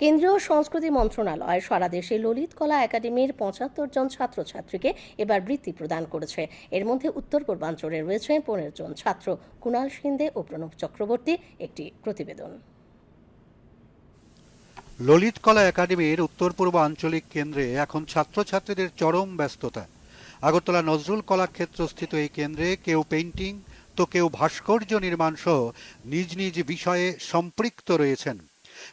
কেন্দ্রীয় সংস্কৃতি মন্ত্রণালয় সারা দেশে ললিত কলা একাডেমির পঁচাত্তর জন ছাত্রছাত্রীকে এবার বৃত্তি প্রদান করেছে। এর মধ্যে উত্তর পূর্বাঞ্চলে রয়েছে পনেরো জন ছাত্র কুণাল সিন্দে ও প্রণব চক্রবর্তী একটি প্রতিবেদন। ললিত কলা একাডেমির উত্তর পূর্ব আঞ্চলিক কেন্দ্রে এখন ছাত্রছাত্রীদের চরম ব্যস্ততা। আগরতলা নজরুল কলাক্ষেত্র স্থিত এই কেন্দ্রে কেউ পেইন্টিং, তো কেউ ভাস্কর্য নির্মাণ সহ নিজ নিজ বিষয়ে সম্পৃক্ত রয়েছেন।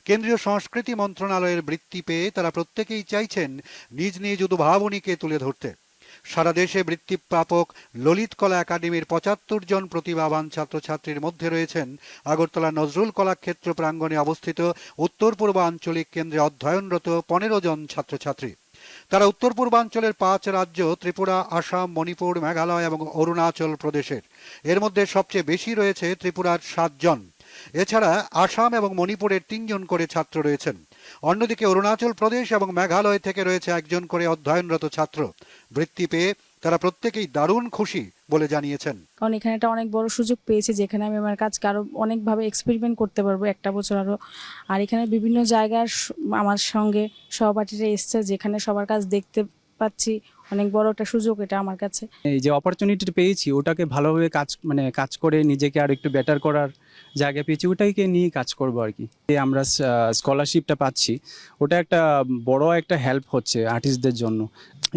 কেন্দ্রীয় সংস্কৃতি মন্ত্রণালয়ের বৃত্তি পেয়ে তারা প্রত্যেকেই চাইছেন নিজ নিজ উদ্ভাবনীকে তুলে ধরতে। সারা দেশে বৃত্তি প্রাপক ললিত কলা একাডেমির পঁচাত্তর জন প্রতিভাবান ছাত্রছাত্রীর মধ্যে রয়েছেন। আগরতলা নজরুল কলাক্ষেত্র প্রাঙ্গণে অবস্থিত উত্তর পূর্ব আঞ্চলিক কেন্দ্রে অধ্যয়নরত পনেরো জন ছাত্রছাত্রী। তারা উত্তর পূর্বাঞ্চলের পাঁচ রাজ্য ত্রিপুরা, আসাম, মণিপুর, মেঘালয় এবং অরুণাচল প্রদেশের। এর মধ্যে সবচেয়ে বেশি রয়েছে ত্রিপুরার সাতজন এছাড়া আসাম এবং মণিপুরের তিনজন করে ছাত্র রয়েছেন। অন্যদিকে অরুণাচল প্রদেশ এবং মেঘালয় থেকে রয়েছে একজন করে অধ্যয়নরত ছাত্র। বৃত্তি পেয়ে তারা প্রত্যেকেই দারুণ খুশি বলে জানিয়েছেন। কারণ এখানে একটা অনেক বড় সুযোগ পেয়েছি যেখানে আমি আমার কাজকে আরও অনেকভাবে এক্সপেরিমেন্ট করতে পারব একটা বছর আরও। আর এখানে বিভিন্ন জায়গার আমার সঙ্গে সহপাঠীরা এসছে যেখানে সবার কাজ দেখতে পাচ্ছি অনেক বড় একটা সুযোগ এটা আমার কাছে। এই যে অপরচুনিটি পেয়েছি ওটাকে ভালোভাবে কাজ মানে কাজ করে নিজেকে আর একটু বেটার করার জায়গা পেয়েছি ওটাইকে নিয়ে কাজ করব আর কি। যে আমরা স্কলারশিপটা পাচ্ছি। ওটা একটা বড় একটা হেল্প হচ্ছে আর্টিস্টদের জন্য।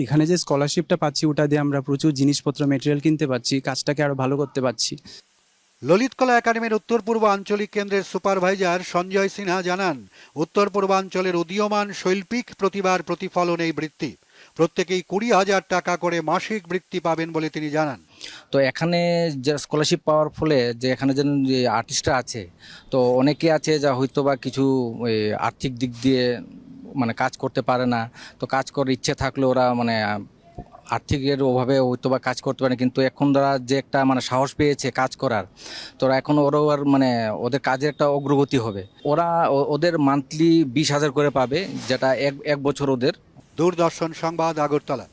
এখানে যে স্কলারশিপটা পাচ্ছি ওটা দিয়ে আমরা প্রচুর জিনিসপত্র মেটেরিয়াল কিনতে পারছি কাজটাকে আরও ভালো করতে পারছি ললিত কলা একাডেমির উত্তর পূর্ব আঞ্চলিক কেন্দ্রের সুপারভাইজার সঞ্জয় সিনহা জানান উত্তর পূর্বাঞ্চলের উদীয়মান শৈল্পিক প্রতিভার প্রতিফলন এই বৃত্তি। প্রত্যেকেই কুড়ি হাজার টাকা করে মাসিক বৃত্তি পাবেন বলে তিনি জানান। তো এখানে যে স্কলারশিপ পাওয়ার ফলে যে এখানে যেন যে আর্টিস্টরা আছে, তো অনেকে আছে যা হয়তো বা কিছু আর্থিক দিক দিয়ে মানে কাজ করতে পারে না। তো কাজ করার ইচ্ছে থাকলে ওরা মানে আর্থিকের অভাবে হয়তো বা কাজ করতে পারে। কিন্তু এখন তারা যে একটা মানে সাহস পেয়েছে কাজ করার, তো ওরা এখন ওরাও আর মানে ওদের কাজের একটা অগ্রগতি হবে। ওরা ওদের মান্থলি বিশ হাজার করে পাবে, যেটা এক এক বছর ওদের। দূরদর্শন সংবাদ আগরতলা।